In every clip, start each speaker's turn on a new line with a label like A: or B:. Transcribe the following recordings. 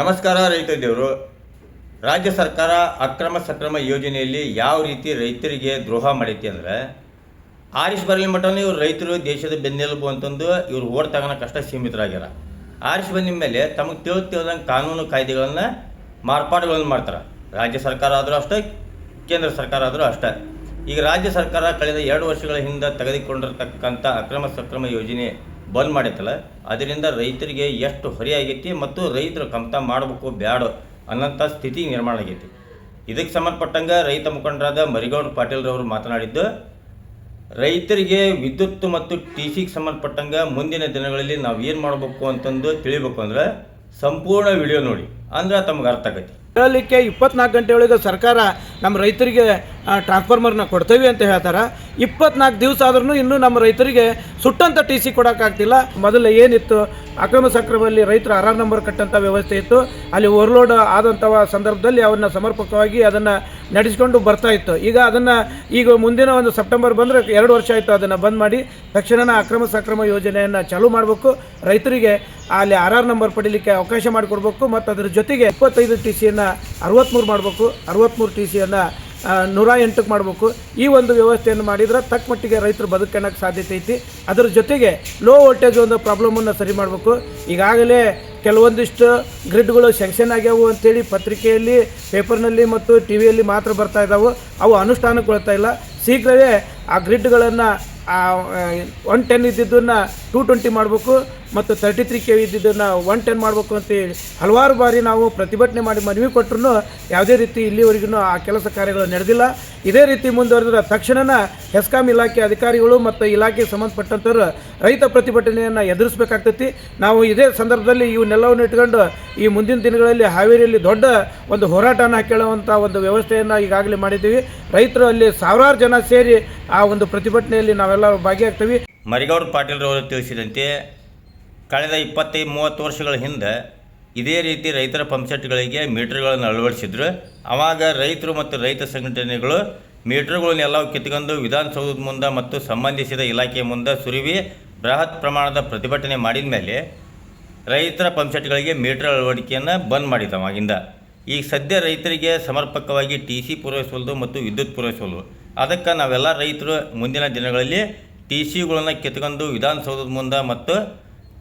A: ನಮಸ್ಕಾರ ರೈತ ದೇವರು ರಾಜ್ಯ ಸರ್ಕಾರ ಅಕ್ರಮ ಸಕ್ರಮ ಯೋಜನೆಯಲ್ಲಿ ಯಾವ ರೀತಿ ರೈತರಿಗೆ ದ್ರೋಹ ಮಾಡೈತಿ ಅಂದರೆ ಆರಿಸ್ ಬರಲಿ ಮಟ್ಟನೂ ಇವ್ರು ರೈತರು ದೇಶದ ಬೆನ್ನೆಲುಬು ಅಂತಂದು ಇವರು ಓಟ್ ಕಷ್ಟ ಸೀಮಿತರಾಗ್ಯಾರ. ಆರಿಸ್ ಬಂದ ಮೇಲೆ ತಮಗೆ ತಿಳಿದು ತಿಳಿದಂಗೆ ಕಾನೂನು ಕಾಯ್ದೆಗಳನ್ನು ಮಾರ್ಪಾಡುಗಳನ್ನು ಮಾಡ್ತಾರೆ. ರಾಜ್ಯ ಸರ್ಕಾರ ಆದರೂ ಅಷ್ಟೇ, ಕೇಂದ್ರ ಸರ್ಕಾರ ಆದರೂ ಅಷ್ಟೇ. ಈಗ ರಾಜ್ಯ ಸರ್ಕಾರ ಕಳೆದ ಎರಡು ವರ್ಷಗಳ ಹಿಂದೆ ತೆಗೆದುಕೊಂಡಿರ್ತಕ್ಕಂಥ ಅಕ್ರಮ ಸಕ್ರಮ ಯೋಜನೆ ಬಂದ್ ಮಾಡೈತಲ್ಲ ಅದರಿಂದ ರೈತರಿಗೆ ಎಷ್ಟು ಹೊರೆಯಾಗೈತಿ ಮತ್ತು ರೈತರು ಕಮ್ತ ಮಾಡಬೇಕು ಬ್ಯಾಡ ಅನ್ನೋಂಥ ಸ್ಥಿತಿ ನಿರ್ಮಾಣ ಆಗೈತಿ. ಇದಕ್ಕೆ ಸಂಬಂಧಪಟ್ಟಂಗೆ ರೈತ ಮುಖಂಡರಾದ ಮರಿಗೌಡ ಪಾಟೀಲ್ರವರು ಮಾತನಾಡಿದ್ದು, ರೈತರಿಗೆ ವಿದ್ಯುತ್ ಮತ್ತು ಟಿ ಸಿಗೆ ಸಂಬಂಧಪಟ್ಟಂಗೆ ಮುಂದಿನ ದಿನಗಳಲ್ಲಿ ನಾವು ಏನು ಮಾಡಬೇಕು ಅಂತಂದು ತಿಳಿಬೇಕು ಅಂದ್ರೆ ಸಂಪೂರ್ಣ ವಿಡಿಯೋ ನೋಡಿ. ಅಂದ್ರೆ ತಮ್ಗೆ ಅರ್ಥ ಆಗೈತಿ.
B: ಹೇಳಲಿಕ್ಕೆ ಇಪ್ಪತ್ನಾಲ್ಕು ಗಂಟೆ ಒಳಗೆ ಸರ್ಕಾರ ನಮ್ಮ ರೈತರಿಗೆ ಟ್ರಾನ್ಸ್ಫಾರ್ಮರ್ನ ಕೊಡ್ತೇವೆ ಅಂತ ಹೇಳ್ತಾರೆ. ಇಪ್ಪತ್ನಾಲ್ಕು ದಿವಸ ಆದ್ರೂ ಇನ್ನೂ ನಮ್ಮ ರೈತರಿಗೆ ಸುಟ್ಟಂಥ ಟಿ ಸಿ ಕೊಡೋಕ್ಕಾಗ್ತಿಲ್ಲ ಮೊದಲು ಏನಿತ್ತು, ಅಕ್ರಮ ಸಕ್ರಮದಲ್ಲಿ ರೈತರು ಆರ್ ನಂಬರ್ ಕಟ್ಟಂಥ ವ್ಯವಸ್ಥೆ ಇತ್ತು. ಅಲ್ಲಿ ಓವರ್ಲೋಡ್ ಆದಂಥ ಸಂದರ್ಭದಲ್ಲಿ ಅವನ್ನ ಸಮರ್ಪಕವಾಗಿ ಅದನ್ನು ನಡೆಸಿಕೊಂಡು ಬರ್ತಾ ಇತ್ತು. ಈಗ ಅದನ್ನು, ಈಗ ಮುಂದಿನ ಒಂದು ಸೆಪ್ಟೆಂಬರ್ ಬಂದರೆ ಎರಡು ವರ್ಷ ಆಯಿತು ಅದನ್ನು ಬಂದ್ ಮಾಡಿ. ತಕ್ಷಣನ ಅಕ್ರಮ ಸಕ್ರಮ ಯೋಜನೆಯನ್ನು ಚಾಲೂ ಮಾಡಬೇಕು. ರೈತರಿಗೆ ಅಲ್ಲಿ ಆರ್ ಆರ್ ನಂಬರ್ ಪಡೀಲಿಕ್ಕೆ ಅವಕಾಶ ಮಾಡಿಕೊಡ್ಬೇಕು. ಮತ್ತು ಅದ್ರ ಜೊತೆಗೆ ಇಪ್ಪತ್ತೈದು ಟಿ ಸಿಯನ್ನು ಅರವತ್ತ್ಮೂರು ಮಾಡಬೇಕು ಅರವತ್ತ್ಮೂರು ಟಿ ಸಿಯನ್ನು ನೂರ ಎಂಟಕ್ಕೆ ಮಾಡಬೇಕು. ಈ ಒಂದು ವ್ಯವಸ್ಥೆಯನ್ನು ಮಾಡಿದ್ರೆ ತಕ್ಕ ಮಟ್ಟಿಗೆ ರೈತರು ಬದುಕನ್ನಕ್ಕೆ ಸಾಧ್ಯತೆ ಐತಿ. ಅದರ ಜೊತೆಗೆ ಲೋ ವೋಲ್ಟೇಜ್ ಒಂದು ಪ್ರಾಬ್ಲಮನ್ನು ಸರಿ ಮಾಡಬೇಕು. ಈಗಾಗಲೇ ಕೆಲವೊಂದಿಷ್ಟು ಗ್ರಿಡ್ಗಳು ಸೆಂಕ್ಷನ್ ಆಗ್ಯಾವು ಅಂಥೇಳಿ ಪತ್ರಿಕೆಯಲ್ಲಿ ಪೇಪರ್ನಲ್ಲಿ ಮತ್ತು ಟಿ ವಿಯಲ್ಲಿ ಮಾತ್ರ ಬರ್ತಾ ಇದ್ದಾವೆ ಅವು ಅನುಷ್ಠಾನಗೊಳ್ತಾ ಇಲ್ಲ. ಶೀಘ್ರವೇ ಆ ಗ್ರಿಡ್ಗಳನ್ನು ಒನ್ ಟೆನ್ ಇದ್ದಿದ್ದನ್ನು ಟೂ ಟ್ವೆಂಟಿ ಮಾಡಬೇಕು ಮತ್ತು ತರ್ಟಿ ತ್ರೀ ಕೆ ಇದ್ದಿದ್ದನ್ನು ಒನ್ ಟೆನ್ ಮಾಡಬೇಕು ಅಂತೇಳಿ ಹಲವಾರು ಬಾರಿ ನಾವು ಪ್ರತಿಭಟನೆ ಮಾಡಿ ಮನವಿ ಕೊಟ್ಟರು ಯಾವುದೇ ರೀತಿ ಇಲ್ಲಿವರೆಗೂ ಆ ಕೆಲಸ ಕಾರ್ಯಗಳು ನಡೆದಿಲ್ಲ. ಇದೇ ರೀತಿ ಮುಂದುವರೆದ್ರೆ ತಕ್ಷಣನ ಹೆಸ್ಕಾಂ ಇಲಾಖೆ ಅಧಿಕಾರಿಗಳು ಮತ್ತು ಇಲಾಖೆಗೆ ಸಂಬಂಧಪಟ್ಟಂಥವ್ರು ರೈತ ಪ್ರತಿಭಟನೆಯನ್ನು ಎದುರಿಸಬೇಕಾಗ್ತೈತಿ. ನಾವು ಇದೇ ಸಂದರ್ಭದಲ್ಲಿ ಇವನ್ನೆಲ್ಲವನ್ನು ಇಟ್ಕೊಂಡು ಈ ಮುಂದಿನ ದಿನಗಳಲ್ಲಿ ಹಾವೇರಿಯಲ್ಲಿ ದೊಡ್ಡ ಒಂದು ಹೋರಾಟನ ಕೇಳುವಂಥ ಒಂದು ವ್ಯವಸ್ಥೆಯನ್ನು ಈಗಾಗಲೇ ಮಾಡಿದ್ದೀವಿ. ರೈತರು ಅಲ್ಲಿ ಸಾವಿರಾರು ಜನ ಸೇರಿ ಆ ಒಂದು ಪ್ರತಿಭಟನೆಯಲ್ಲಿ ನಾವೆಲ್ಲ ಭಾಗಿಯಾಗ್ತೀವಿ.
A: ಮರಿಗೌಡ ಪಾಟೀಲ್ರವರು ತಿಳಿಸಿದಂತೆ, ಕಳೆದ ಇಪ್ಪತ್ತೈದು ಮೂವತ್ತು ವರ್ಷಗಳ ಹಿಂದೆ ಇದೇ ರೀತಿ ರೈತರ ಪಂಪ್ಸೆಟ್ಗಳಿಗೆ ಮೀಟರ್ಗಳನ್ನು ಅಳವಡಿಸಿದ್ರು. ಆವಾಗ ರೈತರು ಮತ್ತು ರೈತ ಸಂಘಟನೆಗಳು ಮೀಟರ್ಗಳನ್ನೆಲ್ಲ ಕಿತ್ಕೊಂಡು ವಿಧಾನಸೌಧದ ಮುಂದೆ ಮತ್ತು ಸಂಬಂಧಿಸಿದ ಇಲಾಖೆಯ ಮುಂದೆ ಸುರಿವಿ ಬೃಹತ್ ಪ್ರಮಾಣದ ಪ್ರತಿಭಟನೆ ಮಾಡಿದ ಮೇಲೆ ರೈತರ ಪಂಪ್ಸೆಟ್ಗಳಿಗೆ ಮೀಟರ್ ಅಳವಡಿಕೆಯನ್ನು ಬಂದ್ ಮಾಡಿದ್ದ ಅವಾಗಿಂದ ಈಗ ಸದ್ಯ ರೈತರಿಗೆ ಸಮರ್ಪಕವಾಗಿ ಟಿ ಸಿ ಮತ್ತು ವಿದ್ಯುತ್ ಪೂರೈಸಲು ಅದಕ್ಕೆ ನಾವೆಲ್ಲ ರೈತರು ಮುಂದಿನ ದಿನಗಳಲ್ಲಿ ಟಿ ಸಿಗಳನ್ನು ಕಿತ್ಕೊಂಡು ವಿಧಾನಸೌಧದ ಮುಂದೆ ಮತ್ತು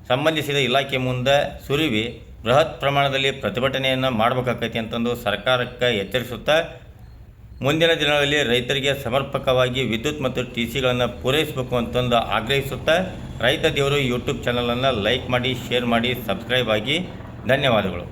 A: ಸಂಬಂಧಿಸಿದ ಇಲಾಖೆ ಮುಂದೆ ಸುರಿವಿ ಬೃಹತ್ ಪ್ರಮಾಣದಲ್ಲಿ ಪ್ರತಿಭಟನೆಯನ್ನು ಮಾಡಬೇಕಾಕೈತಿ ಅಂತಂದು ಸರ್ಕಾರಕ್ಕೆ ಎಚ್ಚರಿಸುತ್ತಾ ಮುಂದಿನ ದಿನಗಳಲ್ಲಿ ರೈತರಿಗೆ ಸಮರ್ಪಕವಾಗಿ ವಿದ್ಯುತ್ ಮತ್ತು ಟಿ ಸಿಗಳನ್ನು ಪೂರೈಸಬೇಕು ಅಂತಂದು ಆಗ್ರಹಿಸುತ್ತಾ ರೈತ ದೇವರು ಯೂಟ್ಯೂಬ್ ಚಾನಲನ್ನು ಲೈಕ್ ಮಾಡಿ, ಶೇರ್ ಮಾಡಿ, ಸಬ್ಸ್ಕ್ರೈಬ್ ಆಗಿ ಧನ್ಯವಾದಗಳು.